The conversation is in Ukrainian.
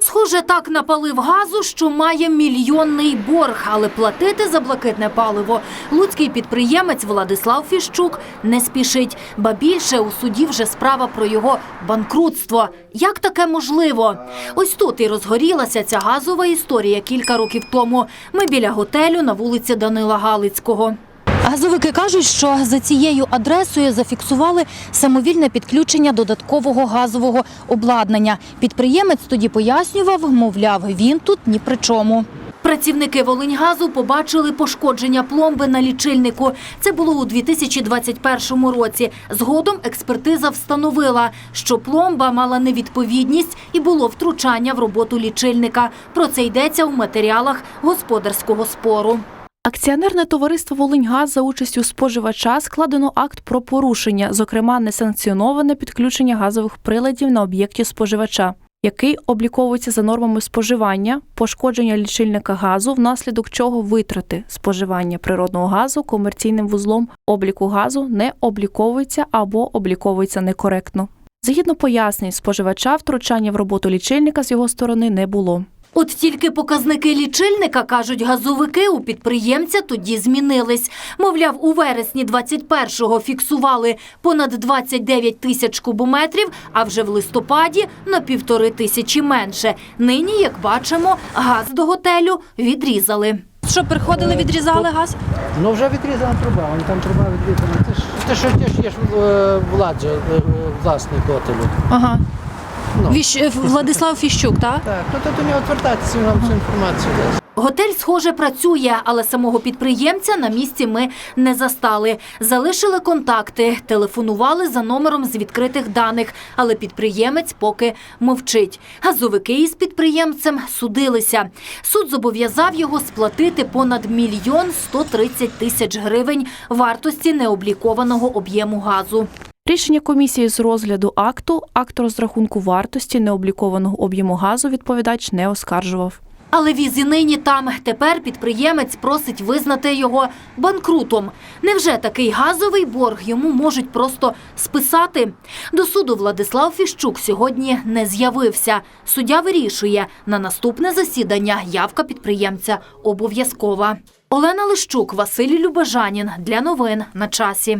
Схоже, так напалив газу, що має мільйонний борг, але платити за блакитне паливо луцький підприємець Владислав Фіщук не спішить. Ба більше у суді вже справа про його банкрутство. Як таке можливо? Ось тут і розгорілася ця газова історія кілька років тому. Ми біля готелю на вулиці Данила Галицького. Газовики кажуть, що за цією адресою зафіксували самовільне підключення додаткового газового обладнання. Підприємець тоді пояснював, мовляв, він тут ні при чому. Працівники Волиньгазу побачили пошкодження пломби на лічильнику. Це було у 2021 році. Згодом експертиза встановила, що пломба мала невідповідність і було втручання в роботу лічильника. Про це йдеться у матеріалах господарського спору. Акціонерне товариство «Волиньгаз» за участю споживача складено акт про порушення, зокрема несанкціоноване підключення газових приладів на об'єкті споживача, який обліковується за нормами споживання, пошкодження лічильника газу, внаслідок чого витрати споживання природного газу комерційним вузлом обліку газу не обліковується або обліковується некоректно. Згідно пояснень споживача, втручання в роботу лічильника з його сторони не було. От тільки показники лічильника, кажуть газовики, у підприємця тоді змінились. Мовляв, у вересні 21-го фіксували понад 29 тисяч кубометрів, а вже в листопаді на півтори тисячі менше. Нині, як бачимо, газ до готелю відрізали. Що, приходили, відрізали газ? Ну вже відрізана труба, вон там труба відрізана. Ж те, що що є ж е, владжа, е, власник готелю. Ага. Ну. Владислав Фіщук, так? Так, ну то до нього звертатися, він вам цю інформацію. Готель, схоже, працює, але самого підприємця на місці ми не застали. Залишили контакти, телефонували за номером з відкритих даних, але підприємець поки мовчить. Газовики із підприємцем судилися. Суд зобов'язав його сплатити понад мільйон 130 тисяч гривень вартості необлікованого об'єму газу. Рішення комісії з розгляду акту, акт розрахунку вартості необлікованого об'єму газу відповідач не оскаржував. Але віз і нині там. Тепер підприємець просить визнати його банкрутом. Невже такий газовий борг йому можуть просто списати? До суду Владислав Фіщук сьогодні не з'явився. Суддя вирішує, на наступне засідання явка підприємця обов'язкова. Олена Лищук, Василь Любежанін. Для новин на часі.